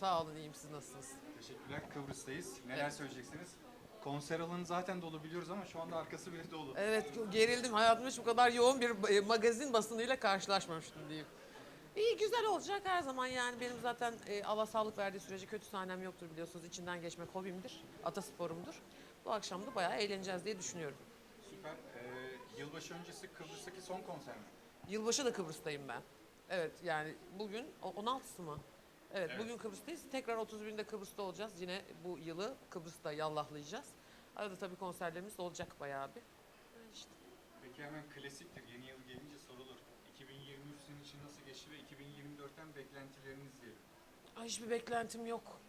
Sağ olun iyiyim siz nasılsınız? Teşekkürler. Kıbrıs'tayız. Neler Evet. söyleyeceksiniz? Konser alanı zaten dolu biliyoruz ama şu anda arkası bile dolu. Evet gerildim. Hayatımda hiç bu kadar yoğun bir e, magazin basınıyla karşılaşmamıştım diyeyim. İyi güzel olacak her zaman yani benim zaten e, Allah sağlık verdiği sürece kötü sahnem yoktur biliyorsunuz. İçinden geçmek hobimdir, atasporumdur. Bu akşam da bayağı eğleneceğiz diye düşünüyorum. Süper. Ee, yılbaşı öncesi Kıbrıs'taki son konser mi? Yılbaşı da Kıbrıs'tayım ben. Evet yani bugün o- 16'sı mı? Evet, Evet. bugün Kıbrıs'tayız. Tekrar 31'inde Kıbrıs'ta olacağız. Yine bu yılı Kıbrıs'ta yallahlayacağız. Arada tabii konserlerimiz olacak bayağı bir. İşte. Peki hemen klasiktir. Yeni yıl gelince sorulur. 2023 senin için nasıl geçti ve 2024'ten beklentileriniz diyelim. Ay hiçbir beklentim yok.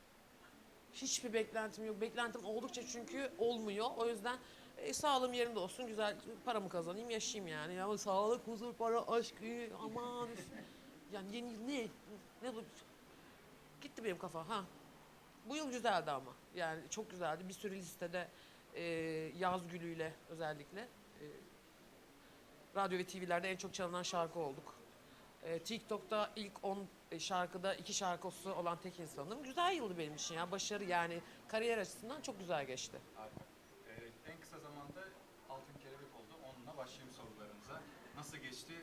Hiçbir beklentim yok. Beklentim oldukça çünkü olmuyor. O yüzden e, sağlığım yerinde olsun, güzel paramı kazanayım, yaşayayım yani. Ya sağlık, huzur, para, aşk, iyi, aman. yani yeni yıl ne? Ne bu? Gitti benim kafa ha. Bu yıl güzeldi ama. Yani çok güzeldi. Bir sürü listede e, yaz gülüyle özellikle e, radyo ve TV'lerde en çok çalınan şarkı olduk. E, TikTok'ta ilk 10 şarkıda iki şarkısı olan tek insanım. Güzel yıldı benim için ya. Başarı yani kariyer açısından çok güzel geçti. Harika. Ee, en kısa zamanda Altın Kelebek oldu. Onunla başlayayım sorularımıza. Nasıl geçti?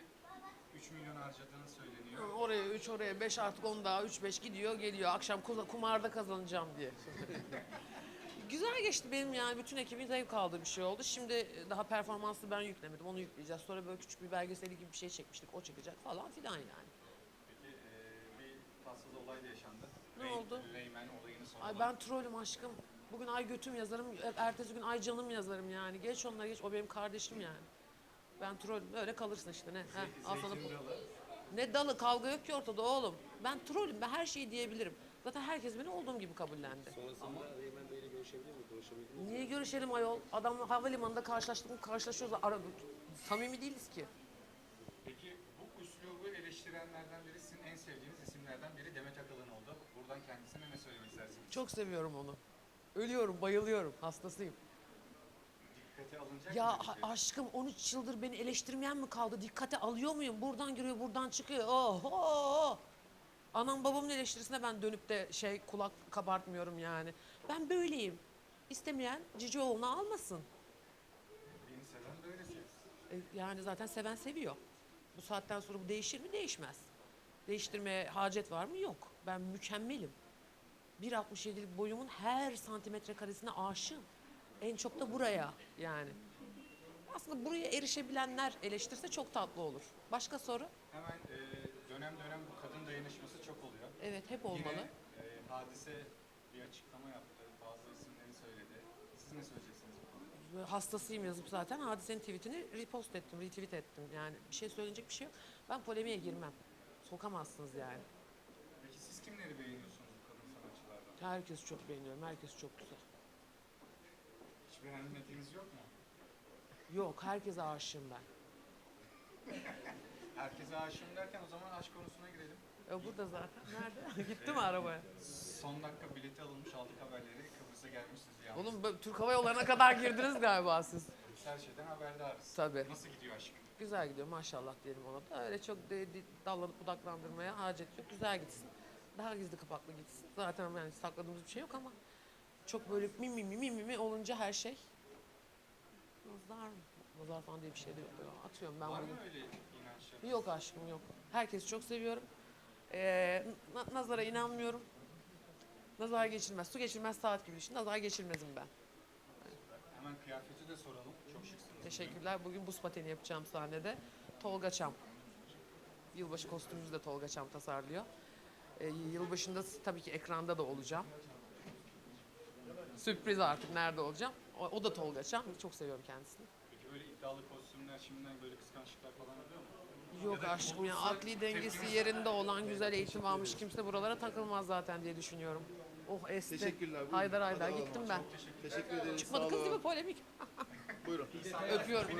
3 milyon harcadığını söyleniyor. Oraya 3 oraya 5 artık 10 daha 3 5 gidiyor geliyor. Akşam kuza- kumarda kazanacağım diye. Güzel geçti benim yani bütün ekibin zevk aldığı bir şey oldu. Şimdi daha performanslı ben yüklemedim onu yükleyeceğiz. Sonra böyle küçük bir belgeseli gibi bir şey çekmiştik o çekecek falan filan yani. Peki ee, bir tatsız olay da yaşandı. Ne oldu? Reymen olayını. Ay ben trollüm aşkım. Bugün ay götüm yazarım, ertesi gün ay canım yazarım yani. Geç onları geç, o benim kardeşim yani. Ben trollüm, öyle kalırsın işte ne. Heh, al sana Zeytin dalı. Ne dalı kavga yok ki ortada oğlum. Ben trollüm, ben her şeyi diyebilirim. Zaten herkes beni olduğum gibi kabullendi. Sonrasında Reymen Bey'le görüşebilir mi? Konuşabilir mi? Niye görüşelim ayol? Adamla havalimanında karşılaştık mı karşılaşıyoruz. Ara, samimi değiliz ki. Peki bu üslubu eleştirenlerden biri sizin en sevdiğiniz isimlerden biri Demet Akalın oldu. Buradan kendisine ne söylemek istersiniz? Çok seviyorum onu. Ölüyorum, bayılıyorum, hastasıyım. Dikkate alınacak Ya mı? a- aşkım 13 yıldır beni eleştirmeyen mi kaldı? Dikkate alıyor muyum? Buradan giriyor, buradan çıkıyor. Oh, oh, oh. Anam babamın eleştirisine ben dönüp de şey kulak kabartmıyorum yani. Ben böyleyim. İstemeyen cici oğluna almasın. Beni seven böyle sevsin. E, Yani zaten seven seviyor. Bu saatten sonra bu değişir mi? Değişmez. Değiştirmeye hacet var mı? Yok. Ben mükemmelim. 1.67'lik boyumun her santimetre karesine aşığım. En çok da buraya yani. Aslında buraya erişebilenler eleştirse çok tatlı olur. Başka soru? Hemen e, dönem dönem bu kadın dayanışması çok oluyor. Evet hep olmalı. Yine e, hadise bir açıklama yaptı. Bazı isimleri söyledi. Siz ne söyleyeceksiniz bu konuda? Hastasıyım yazıp zaten hadisenin tweetini repost ettim, retweet ettim. Yani bir şey söylenecek bir şey yok. Ben polemiğe girmem. Sokamazsınız yani. Peki siz kimleri beğeniyorsunuz bu kadın sanatçılardan? Herkes çok beğeniyorum. Herkes çok güzel. Beğenmediğiniz yok mu? Yok herkese aşığım ben. Herkese aşığım derken o zaman aşk konusuna girelim. E burada zaten. Nerede? Gitti mi arabaya? Son dakika bileti alınmış aldık haberleri. Kıbrıs'a gelmişsiniz yani. Oğlum bu Türk Hava Yolları'na kadar girdiniz galiba siz. Her şeyden haberdarız. Tabii. Nasıl gidiyor aşk? Güzel gidiyor maşallah diyelim ona da. Öyle çok de, de- dallanıp budaklandırmaya hacet yok. Güzel gitsin. Daha gizli kapaklı gitsin. Zaten yani sakladığımız bir şey yok ama çok böyle mi mi mi mi mi mi olunca her şey. Nazar mı? Nazar falan diye bir şey de yok. ya. Atıyorum ben Var bunu. mı öyle inançlar? Yok aşkım yok. Herkesi çok seviyorum. Ee, na- nazara inanmıyorum. Nazar geçilmez. Su geçilmez saat gibi düşün. Nazar geçilmezim ben. Hemen kıyafeti de soralım. Çok şıksınız. Teşekkürler. Bugün buz pateni yapacağım sahnede. Tolga Çam. Yılbaşı kostümümüzü de Tolga Çam tasarlıyor. Ee, yılbaşında tabii ki ekranda da olacağım. Sürpriz artık nerede olacağım. O, o da Tolga Çam. Çok seviyorum kendisini. Peki böyle iddialı kostümler şimdiden böyle kıskançlıklar falan oluyor mu? Yok Ya aşkım ya akli dengesi yerinde olan güzel eğitim almış kimse buralara takılmaz zaten diye düşünüyorum. Oh esti. Teşekkürler, buyurun. Haydar haydar Hadi gittim ben. Teşekkür ederiz. Çıkmadı sağ kız olun. mi polemik? Buyurun. Öpüyorum.